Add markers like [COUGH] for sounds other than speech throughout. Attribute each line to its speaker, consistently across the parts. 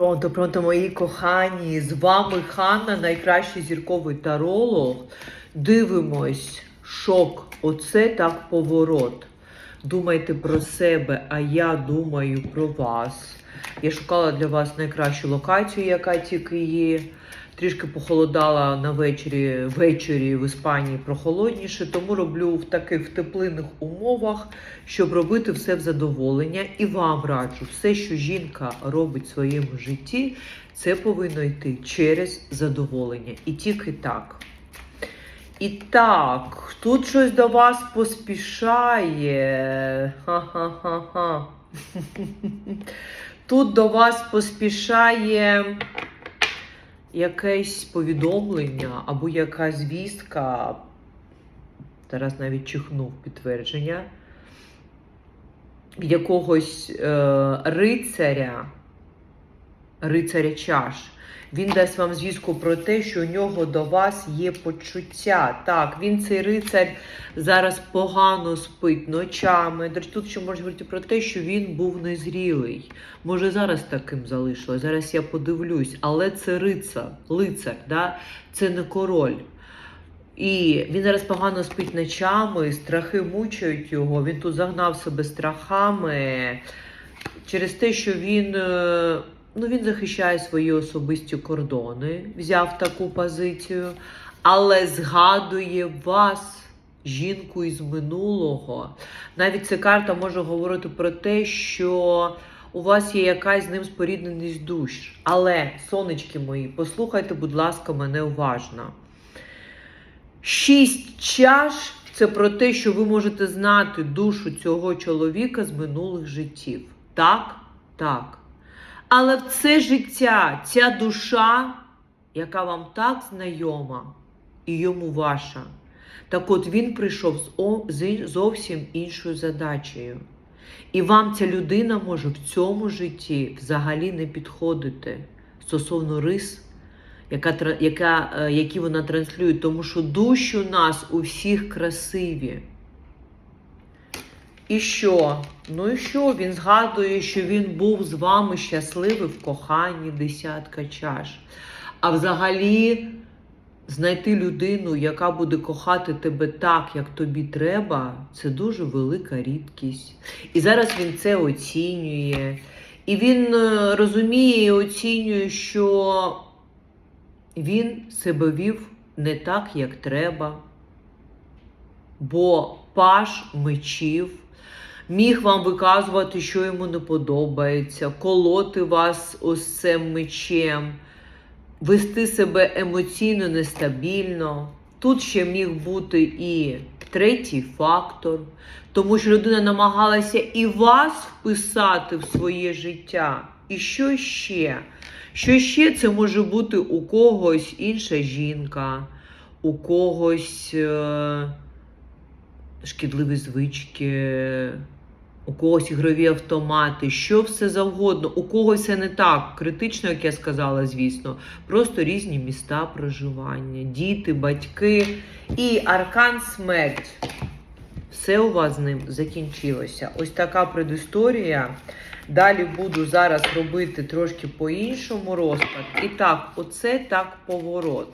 Speaker 1: Пронто, пронто, мої кохані, з вами Ханна, найкращий зірковий таролог. Дивимось, шок, оце так поворот. Думайте про себе, а я думаю про вас. Я шукала для вас найкращу локацію, яка тільки є. Трішки похолодала на вечорі, ввечері в Іспанії прохолодніше, тому роблю в таких теплинних умовах, щоб робити все в задоволення. І вам раджу, все, що жінка робить в своєму житті, це повинно йти через задоволення. І тільки так. І так, тут щось до вас поспішає. Ха-ха-ха-ха. [LAUGHS] Тут до вас поспішає якесь повідомлення або якась звістка. Зараз навіть чихнув підтвердження якогось е, рицаря, рицаря чаш. Він дасть вам звістку про те, що у нього до вас є почуття. Так, він цей рицар зараз погано спить ночами. Тут ще може говорити про те, що він був незрілий. Може, зараз таким залишилось. Зараз я подивлюсь, але це рицар, лицар, да? це не король. І він зараз погано спить ночами, страхи мучають його. Він тут загнав себе страхами через те, що він. Ну, він захищає свої особисті кордони, взяв таку позицію, але згадує вас, жінку із минулого. Навіть ця карта може говорити про те, що у вас є якась з ним спорідненість душ. Але, сонечки мої, послухайте, будь ласка, мене уважно. Шість чаш це про те, що ви можете знати душу цього чоловіка з минулих життів. Так? Так. Але в це життя, ця душа, яка вам так знайома, і йому ваша, так от він прийшов з зовсім іншою задачею. І вам ця людина може в цьому житті взагалі не підходити стосовно рис, яка, яка, е, які вона транслює, тому що душі у нас у всіх красиві. І що? Ну і що? Він згадує, що він був з вами щасливий в коханні десятка чаш. А взагалі знайти людину, яка буде кохати тебе так, як тобі треба, це дуже велика рідкість. І зараз він це оцінює. І він е, розуміє і оцінює, що він себе вів не так, як треба. Бо паш мечів міг вам виказувати, що йому не подобається, колоти вас ось цим мечем, вести себе емоційно нестабільно. Тут ще міг бути і третій фактор, тому що людина намагалася і вас вписати в своє життя. І що ще? Що ще це може бути у когось інша жінка, у когось е, шкідливі звички, у когось ігрові автомати, що все завгодно, у когось це не так критично, як я сказала, звісно. Просто різні міста проживання, діти, батьки і аркан смерть. Все у вас з ним закінчилося. Ось така предісторія. Далі буду зараз робити трошки по-іншому розклад. І так, оце так поворот.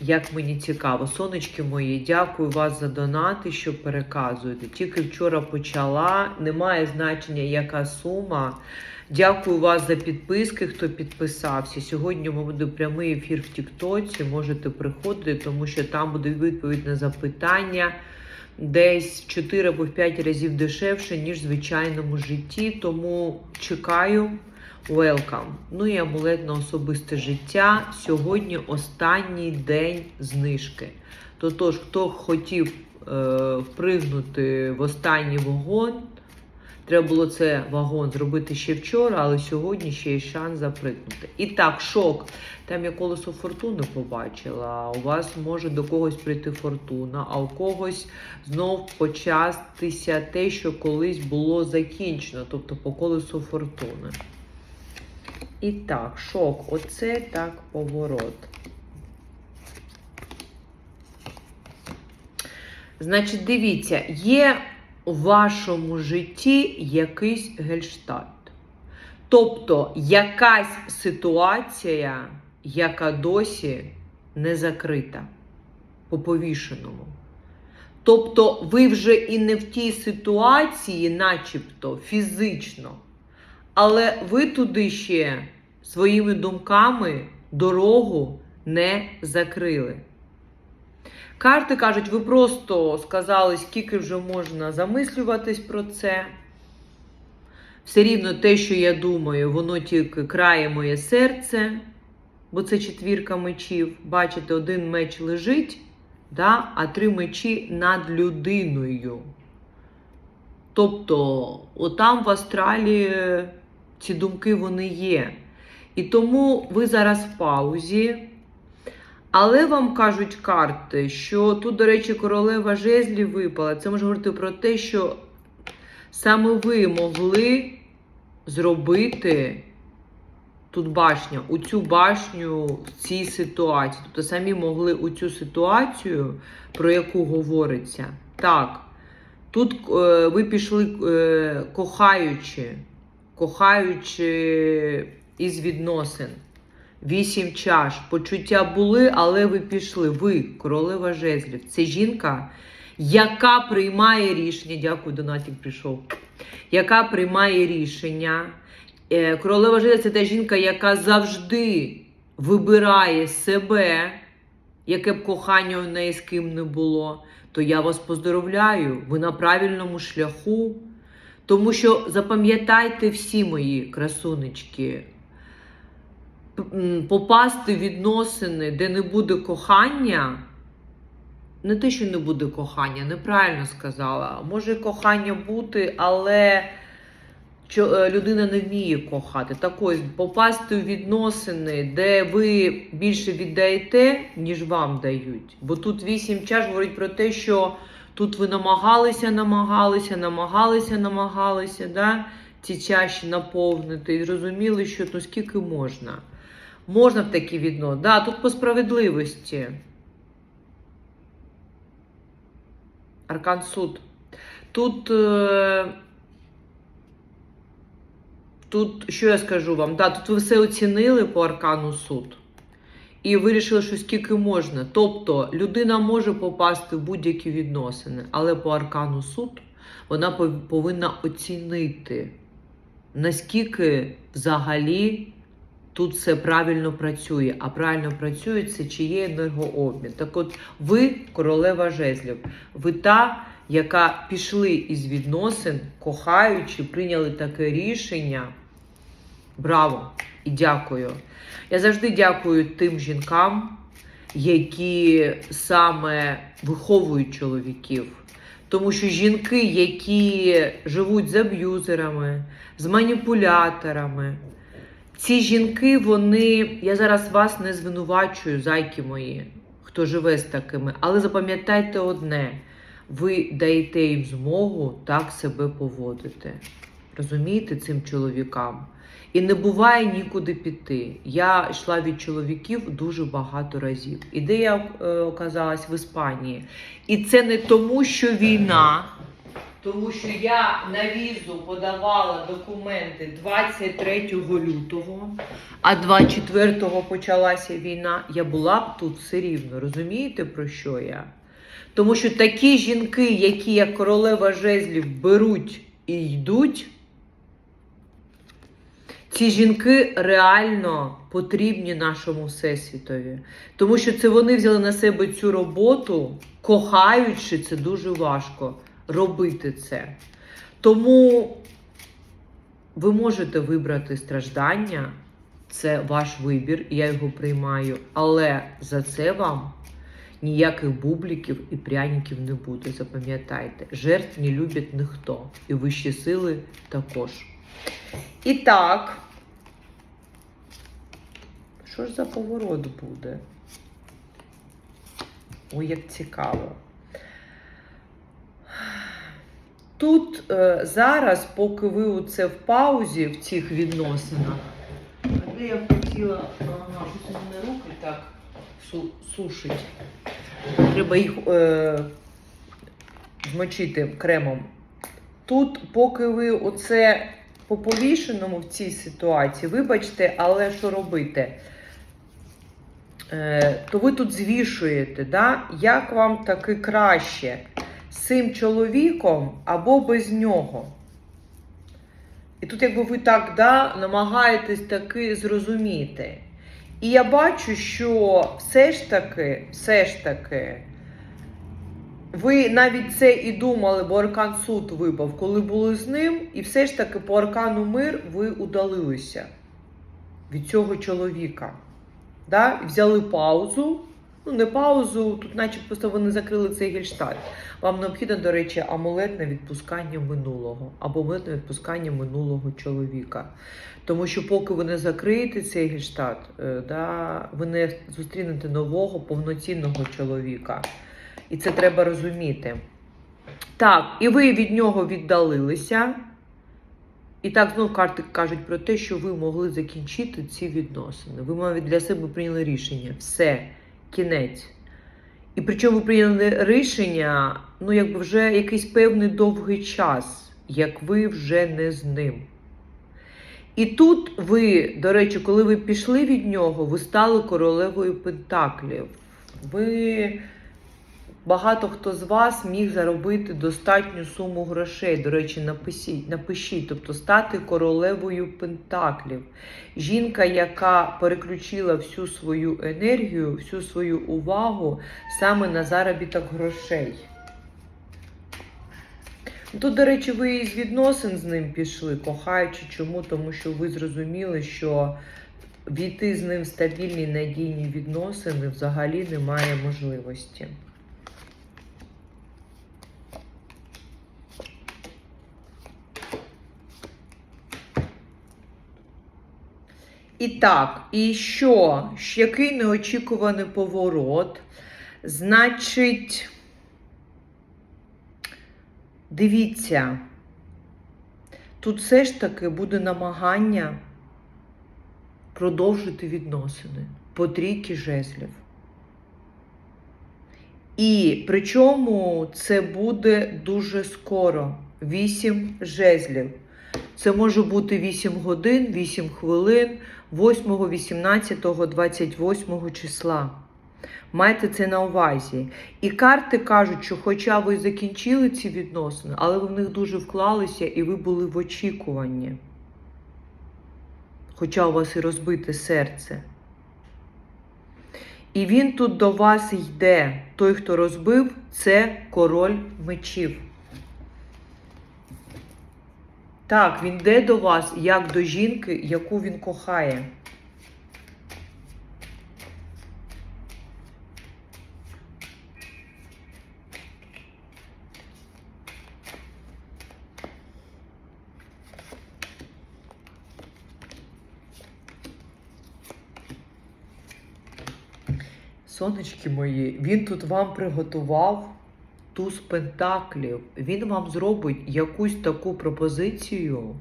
Speaker 1: Як мені цікаво, сонечки мої, дякую вас за донати, що переказуєте. Тільки вчора почала, немає значення, яка сума. Дякую вас за підписки, хто підписався. Сьогодні буде прямий ефір в Тіктоці. Можете приходити, тому що там буде відповідь на запитання десь в 4 або в 5 разів дешевше, ніж в звичайному житті. Тому чекаю. Welcome. Ну і амулет на особисте життя. Сьогодні останній день знижки. Тотож, хто хотів е, впригнути в останній вагон, треба було це вагон зробити ще вчора, але сьогодні ще є шанс запригнути. І так, шок. Там я колесо фортуни побачила. У вас може до когось прийти фортуна, а у когось знов почастися те, що колись було закінчено, тобто по колесу фортуни. І так, шок. Оце так поворот. Значить, дивіться, є у вашому житті якийсь гельштальт. Тобто якась ситуація, яка досі не закрита по повішеному. Тобто ви вже і не в тій ситуації, начебто фізично, але ви туди ще своїми думками дорогу не закрили. Карти кажуть, ви просто сказали, скільки вже можна замислюватись про це. Все рівно те, що я думаю, воно тільки крає моє серце, бо це четвірка мечів. Бачите, один меч лежить, да, а три мечі над людиною. Тобто, отам в астралі ці думки вони є. І тому ви зараз в паузі. Але вам кажуть карти, що тут, до речі, королева жезлів випала. Це може говорити про те, що саме ви могли зробити тут башня, у цю башню в цій ситуації. Тобто самі могли у цю ситуацію, про яку говориться. Так, тут е, ви пішли е, кохаючи, кохаючи із відносин. Вісім чаш. Почуття були, але ви пішли. Ви, королева жезлів. Це жінка, яка приймає рішення. Дякую, Донатік прийшов. Яка приймає рішення. Е, Королева жезлів це та жінка, яка завжди вибирає себе, яке б кохання у неї з ким не було. То я вас поздоровляю, ви на правильному шляху. Тому що запам'ятайте всі мої красунечки, попасти в відносини, де не буде кохання, не те, що не буде кохання, неправильно сказала. Може кохання бути, але е, людина не вміє кохати. Так ось попасти в відносини, де ви більше віддаєте, ніж вам дають. Бо тут вісім чаш говорить про те, що тут ви намагалися, намагалися, намагалися, намагалися, да? ці чаші наповнити і зрозуміли, що ну скільки можна. Можна в такі відносини. Да, тут по справедливості. Аркан суд. Тут. Е... Тут, що я скажу вам? Да, тут ви все оцінили по аркану суд. І вирішили, що скільки можна. Тобто людина може попасти в будь-які відносини, але по аркану суд вона повинна оцінити, наскільки взагалі тут все правильно працює. А правильно працює це чи є енергообмін. Так от ви, королева жезлів, ви та, яка пішли із відносин, кохаючи, прийняли таке рішення. Браво! І дякую. Я завжди дякую тим жінкам, які саме виховують чоловіків. Тому що жінки, які живуть з аб'юзерами, з маніпуляторами, ці жінки, вони, я зараз вас не звинувачую, зайки мої, хто живе з такими, але запам'ятайте одне: ви даєте їм змогу так себе поводити. Розумієте, цим чоловікам? І не буває нікуди піти. Я йшла від чоловіків дуже багато разів. І я е, оказалась в Іспанії. І це не тому, що війна, тому що я на візу подавала документи 23 лютого, а 24-го почалася війна. Я була б тут все рівно. Розумієте, про що я? Тому що такі жінки, які як королева жезлів беруть і йдуть. Ці жінки реально потрібні нашому всесвітові, тому що це вони взяли на себе цю роботу, кохаючи це дуже важко робити це. Тому ви можете вибрати страждання, це ваш вибір, і я його приймаю, але за це вам ніяких бубліків і пряників не буде. Запам'ятайте, жертв не любить ніхто, і вищі сили також. І так. Що ж за поворот буде? Ой, як цікаво. Тут е, зараз, поки ви оце в паузі в цих відносинах, де я хотіла, ага, щось у мене руки так су, сушить. Треба їх е, змочити кремом. Тут, поки ви оце по повішеному в цій ситуації, вибачте, але що робити? Е, то ви тут звішуєте, да? як вам таки краще з цим чоловіком або без нього. І тут, якби ви так да, намагаєтесь таки зрозуміти. І я бачу, що все ж таки, все ж таки, ви навіть це і думали, бо аркан суд випав, коли були з ним, і все ж таки по аркану мир ви удалилися від цього чоловіка. Да? Взяли паузу. Ну, не паузу, тут, наче просто вони закрили цей гельштальт. Вам необхідно, до речі, амулет на відпускання минулого або амулет на відпускання минулого чоловіка. Тому що, поки ви не закриєте цей гельштальт, е, да, ви не зустрінете нового повноцінного чоловіка. І це треба розуміти. Так, і ви від нього віддалилися. І так знов карти кажуть про те, що ви могли закінчити ці відносини. Ви навіть для себе прийняли рішення. Все, кінець. І причому ви прийняли рішення, ну, якби вже якийсь певний довгий час, як ви вже не з ним. І тут ви, до речі, коли ви пішли від нього, ви стали королевою Пентаклів. Ви багато хто з вас міг заробити достатню суму грошей. До речі, напишіть, напишіть, тобто стати королевою Пентаклів. Жінка, яка переключила всю свою енергію, всю свою увагу саме на заробіток грошей. Тут, до речі, ви із відносин з ним пішли, кохаючи. Чому? Тому що ви зрозуміли, що війти з ним в стабільні надійні відносини взагалі немає можливості. І так, і що? Який неочікуваний поворот? Значить, дивіться, тут все ж таки буде намагання продовжити відносини по трійки жезлів. І причому це буде дуже скоро. 8 жезлів. Це може бути 8 годин, 8 хвилин, 8, 18, 28 числа. Майте це на увазі. І карти кажуть, що хоча ви закінчили ці відносини, але ви в них дуже вклалися і ви були в очікуванні. Хоча у вас і розбите серце. І він тут до вас йде. Той, хто розбив, це король мечів. Так, він йде до вас як до жінки, яку він кохає. Сонечки мої, він тут вам приготував туз пентаклів. Він вам зробить якусь таку пропозицію,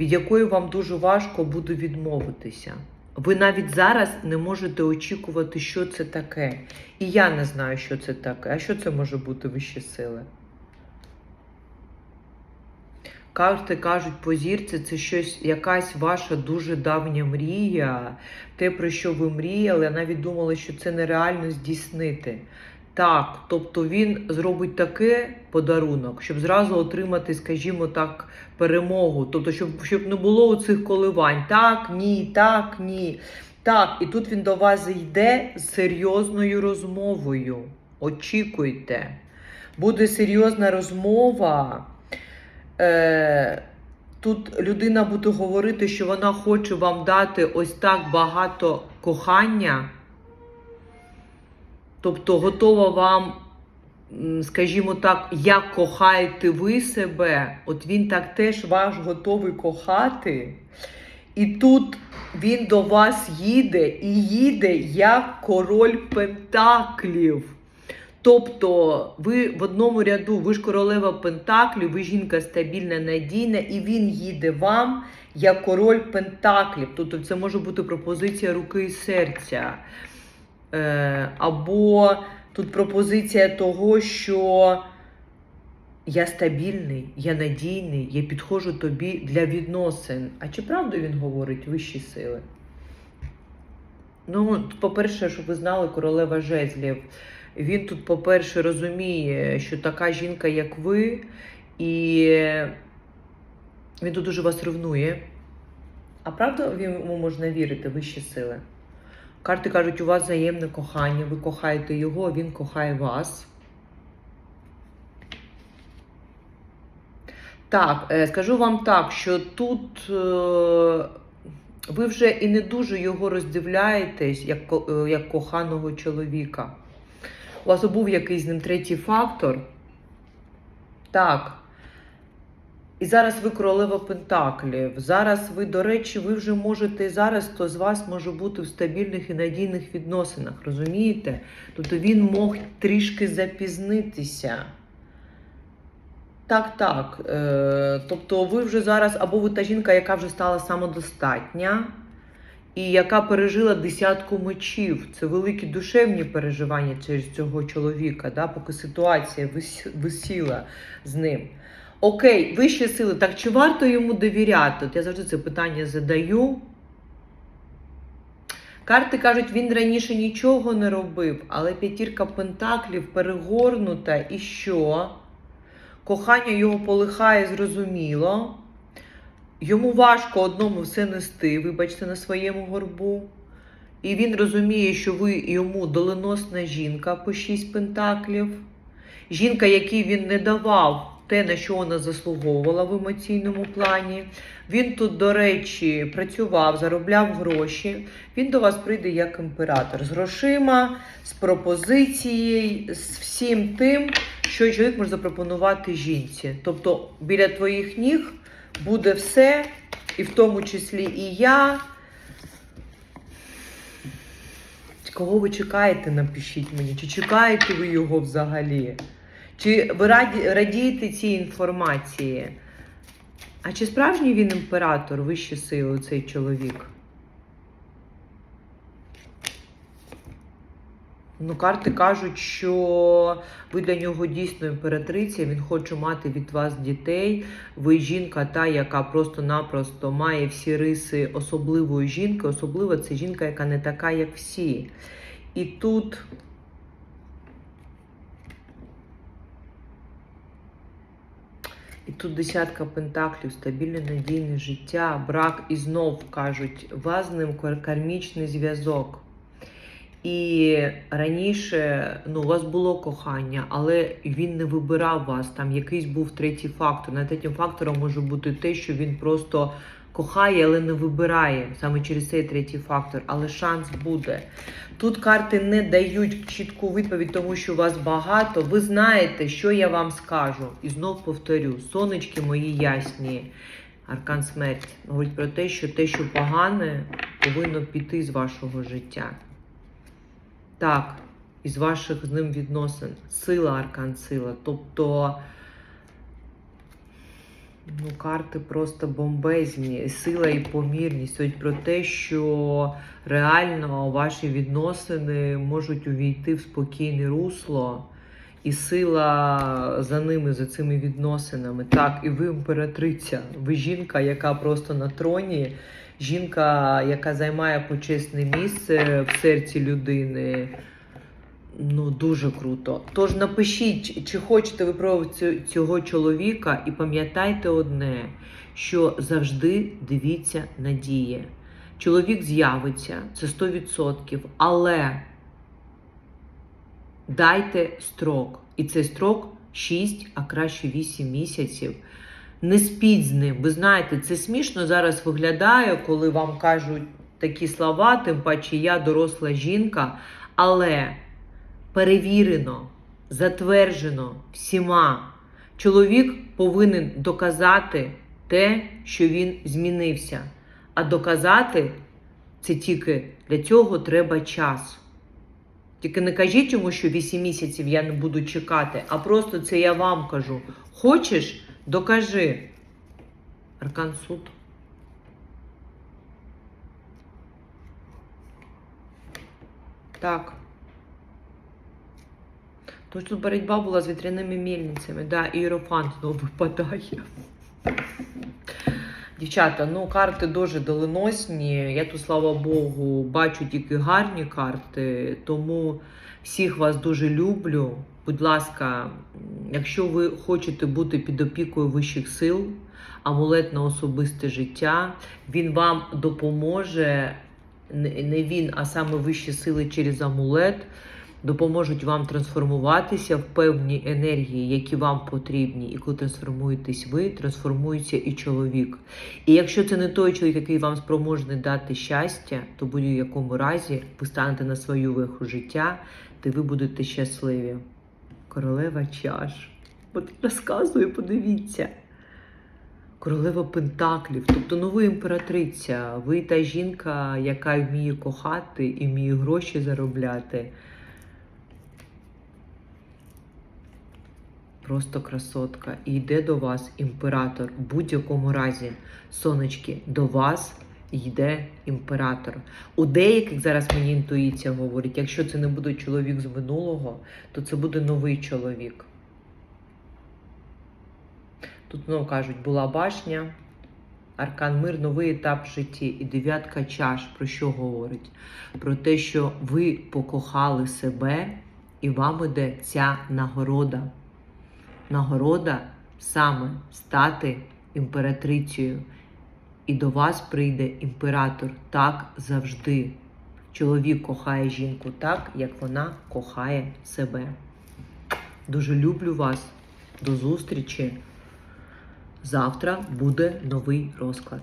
Speaker 1: від якої вам дуже важко буде відмовитися. Ви навіть зараз не можете очікувати, що це таке. І я не знаю, що це таке. А що це може бути вищі сили? Карти кажуть, по зірці це щось, якась ваша дуже давня мрія, те, про що ви мріяли, а навіть думали, що це нереально здійснити. Так, тобто він зробить таке подарунок, щоб зразу отримати, скажімо так, перемогу. Тобто, щоб, щоб не було цих коливань. Так, ні, так, ні. Так, і тут він до вас йде з серйозною розмовою. Очікуйте. Буде серйозна розмова. Е, Тут людина буде говорити, що вона хоче вам дати ось так багато кохання. Тобто готова вам, скажімо так, як кохаєте ви себе, от він так теж вас готовий кохати. І тут він до вас їде і їде як король Пентаклів. Тобто ви в одному ряду, ви ж королева Пентаклів, ви жінка стабільна, надійна, і він їде вам як король Пентаклів. Тобто це може бути пропозиція руки і серця. Е, або тут пропозиція того, що я стабільний, я надійний, я підходжу тобі для відносин. А чи правду він говорить вищі сили? Ну, по-перше, щоб ви знали, королева жезлів. Він тут, по-перше, розуміє, що така жінка, як ви, і він тут дуже вас ревнує. А правда йому можна вірити, вищі сили? Карти кажуть, у вас взаємне кохання, ви кохаєте його, він кохає вас. Так, е, скажу вам так, що тут е, ви вже і не дуже його роздивляєтесь як, е, як коханого чоловіка. У вас був якийсь з ним третій фактор. Так. І зараз ви королева Пентаклів. Зараз ви, до речі, ви вже можете зараз, хто з вас може бути в стабільних і надійних відносинах, розумієте? Тобто він мог трішки запізнитися. Так, так. Е, тобто ви вже зараз, або ви та жінка, яка вже стала самодостатня, і яка пережила десятку мечів. Це великі душевні переживання через цього чоловіка, да, поки ситуація висіла з ним. Окей, вищі сили, так чи варто йому довіряти? От я завжди це питання задаю. Карти кажуть, він раніше нічого не робив, але п'ятірка пентаклів перегорнута і що? Кохання його полихає зрозуміло. Йому важко одному все нести, вибачте, на своєму горбу. І він розуміє, що ви йому доленосна жінка по шість пентаклів. Жінка, якій він не давав те, на що вона заслуговувала в емоційному плані. Він тут, до речі, працював, заробляв гроші. Він до вас прийде як імператор з грошима, з пропозицією, з всім тим, що чоловік може запропонувати жінці. Тобто біля твоїх ніг буде все, і в тому числі і я. Кого ви чекаєте, напишіть мені. Чи чекаєте ви його взагалі? Чи ви раді, радієте цій інформації? А чи справжній він імператор, вищі сили, цей чоловік? Ну, карти кажуть, що ви для нього дійсно імператриця, він хоче мати від вас дітей. Ви жінка, та, яка просто-напросто має всі риси особливої жінки. Особливо це жінка, яка не така, як всі. І тут. І тут десятка пентаклів, стабільне надійне життя, брак і знов кажуть, вас з ним кармічний зв'язок. І раніше ну, у вас було кохання, але він не вибирав вас. Там якийсь був третій фактор. На третім фактором може бути те, що він просто кохає, але не вибирає саме через цей третій фактор. Але шанс буде. Тут карти не дають чітку відповідь, тому що вас багато. Ви знаєте, що я вам скажу. І знов повторю: сонечки мої ясні. Аркан смерть говорить про те, що те, що погане, повинно піти з вашого життя. Так, із ваших з ним відносин. Сила, аркан сила. Тобто, ну, карти просто бомбезні. Сила і помірність. Суть про те, що реально ваші відносини можуть увійти в спокійне русло. І сила за ними, за цими відносинами. Так, і ви імператриця. Ви жінка, яка просто на троні, жінка, яка займає почесне місце в серці людини. Ну, дуже круто. Тож напишіть, чи хочете ви про цього чоловіка, і пам'ятайте одне, що завжди дивіться надії. Чоловік з'явиться, це 100%, але дайте строк. І цей строк 6, а краще 8 місяців. Не спіть з ним. Ви знаєте, це смішно зараз виглядає, коли вам кажуть такі слова, тим паче я доросла жінка, але перевірено, затверджено всіма. Чоловік повинен доказати те, що він змінився. А доказати це тільки для цього треба час. Тільки не кажіть йому, що 8 місяців я не буду чекати, а просто це я вам кажу. Хочеш, докажи. Аркан суд. Так. Тож тут боротьба була з вітряними мельницями, да, і Єрофант знову випадає. Дівчата, ну карти дуже доленосні. Я тут, слава Богу, бачу тільки гарні карти, тому всіх вас дуже люблю. Будь ласка, якщо ви хочете бути під опікою вищих сил, амулет на особисте життя, він вам допоможе. Не він, а саме вищі сили через амулет допоможуть вам трансформуватися в певні енергії, які вам потрібні. І коли трансформуєтесь ви, трансформується і чоловік. І якщо це не той чоловік, який вам спроможний дати щастя, то будь-якому разі ви станете на свою веху життя, де ви будете щасливі. Королева чаш. От розказую, подивіться. Королева Пентаклів, тобто ну імператриця, ви та жінка, яка вміє кохати і вміє гроші заробляти. Просто красотка. І йде до вас імператор. В будь-якому разі, сонечки, до вас йде імператор. У деяких зараз мені інтуїція говорить, якщо це не буде чоловік з минулого, то це буде новий чоловік. Тут знову кажуть, була башня, аркан мир, новий етап в житті. І дев'ятка чаш про що говорить? Про те, що ви покохали себе, і вам іде ця нагорода. Нагорода саме стати імператрицею. І до вас прийде імператор так завжди. Чоловік кохає жінку так, як вона кохає себе. Дуже люблю вас. До зустрічі. Завтра буде новий розклад.